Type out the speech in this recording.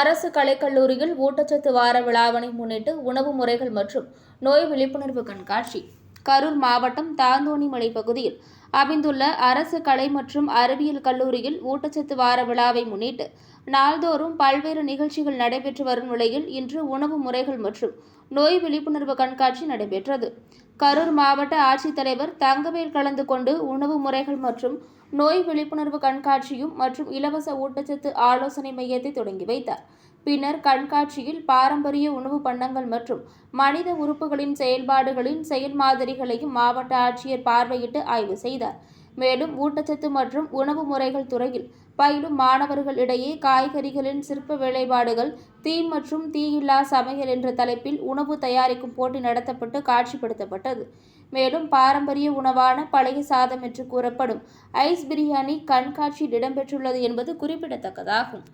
அரசு கலைக்கல்லூரியில் ஊட்டச்சத்து வார விழாவினை முன்னிட்டு உணவு முறைகள் மற்றும் நோய் விழிப்புணர்வு கண்காட்சி. கரூர் மாவட்டம் தாந்தோணிமலை பகுதியில் அமைந்துள்ள அரசு கலை மற்றும் அறிவியல் கல்லூரியில் ஊட்டச்சத்து வார விழாவை முன்னிட்டு நாள்தோறும் பல்வேறு நிகழ்ச்சிகள் நடைபெற்று வரும் நிலையில் இன்று உணவு முறைகள் மற்றும் நோய் விழிப்புணர்வு கண்காட்சி நடைபெற்றது. கரூர் மாவட்ட ஆட்சித்தலைவர் தங்கவேல் கலந்து கொண்டு உணவு முறைகள் மற்றும் நோய் விழிப்புணர்வு கண்காட்சியும் மற்றும் இலவச ஊட்டச்சத்து ஆலோசனை மையத்தை தொடங்கி வைத்தார். பின்னர் கண்காட்சியில் பாரம்பரிய உணவு பண்டங்கள் மற்றும் மனித உறுப்புகளின் செயல்பாடுகளின் செயல் மாதிரிகளையும் மாவட்ட ஆட்சியர் பார்வையிட்டு ஆய்வு செய்தார். மேலும் ஊட்டச்சத்து மற்றும் உணவு முறைகள் துறையில் பயிலும் மாணவர்கள் இடையே காய்கறிகளின் சிற்ப வேலைப்பாடுகள் தீ மற்றும் தீயில்லா சமையல் என்ற தலைப்பில் உணவு தயாரிக்கும் போட்டி நடத்தப்பட்டு காட்சிப்படுத்தப்பட்டது. மேலும் பாரம்பரிய உணவான பழைய சாதம் என்று கூறப்படும் ஐஸ் பிரியாணி கண்காட்சியில் இடம்பெற்றுள்ளது என்பது குறிப்பிடத்தக்கதாகும்.